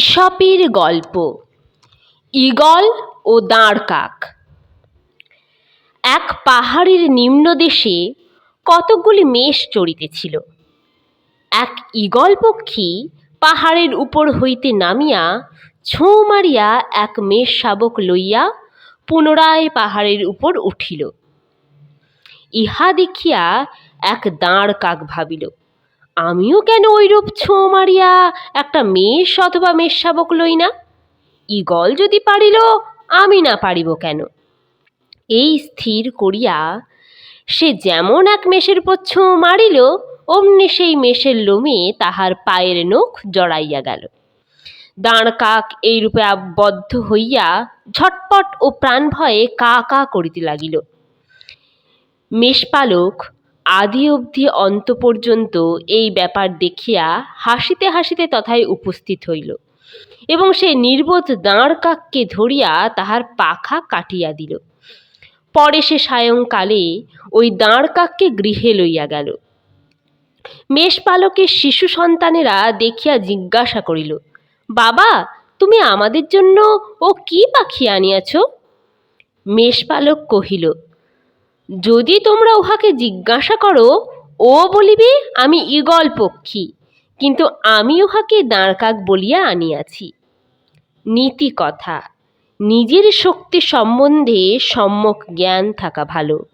ঈশপের গল্প, ঈগল ও দাঁড় কাক। এক পাহাড়ের নিম্নদেশে কতকগুলি মেষ চড়িতেছিল। এক ঈগল পক্ষী পাহাড়ের উপর হইতে নামিয়া ছোঁ মারিয়া এক মেষ শাবক লইয়া পুনরায় পাহাড়ের উপর উঠিল। ইহা দেখিয়া এক দাঁড় কাক ভাবিল। আমিও কেন ঐরূপ ছোঁ মারিয়া একটা মেষ অথবা মেষ শাবক লই না? ঈগল যদি পারিল, আমি না পারিব কেন? এই স্থির করিয়া সে যেমন এক মেষের উপর ছোঁ মারিল, অমনি সেই মেষের লোমে তাহার পায়ের নখ জড়াইয়া গেল। দাঁড় কাক এইরূপে আবদ্ধ হইয়া ঝটপট ও প্রাণ ভয়ে কা কা করিতে লাগিল। মেষপালক আদি অবধি অন্ত পর্যন্ত এই ব্যাপার দেখিয়া হাসিতে হাসিতে তথায় উপস্থিত হইল এবং সে নির্বোধ দাঁড় কাককে ধরিয়া তাহার পাখা কাটিয়া দিল। পরে সে সায়ংকালে ওই দাঁড় কাককে গৃহে লইয়া গেল। মেষপালকের শিশু সন্তানেরা দেখিয়া জিজ্ঞাসা করিল, বাবা, তুমি আমাদের জন্য ও কি পাখি আনিয়াছ? মেষপালক কহিল যদি তোমরা উহাকে জিজ্ঞাসা করো, ও বলিবে, আমি ঈগল পক্ষী, কিন্তু আমি উহাকে দাঁড়কাক বলিয়া আনিয়াছি। নীতি কথা, নিজের শক্তি সম্বন্ধে সম্যক জ্ঞান থাকা ভালো।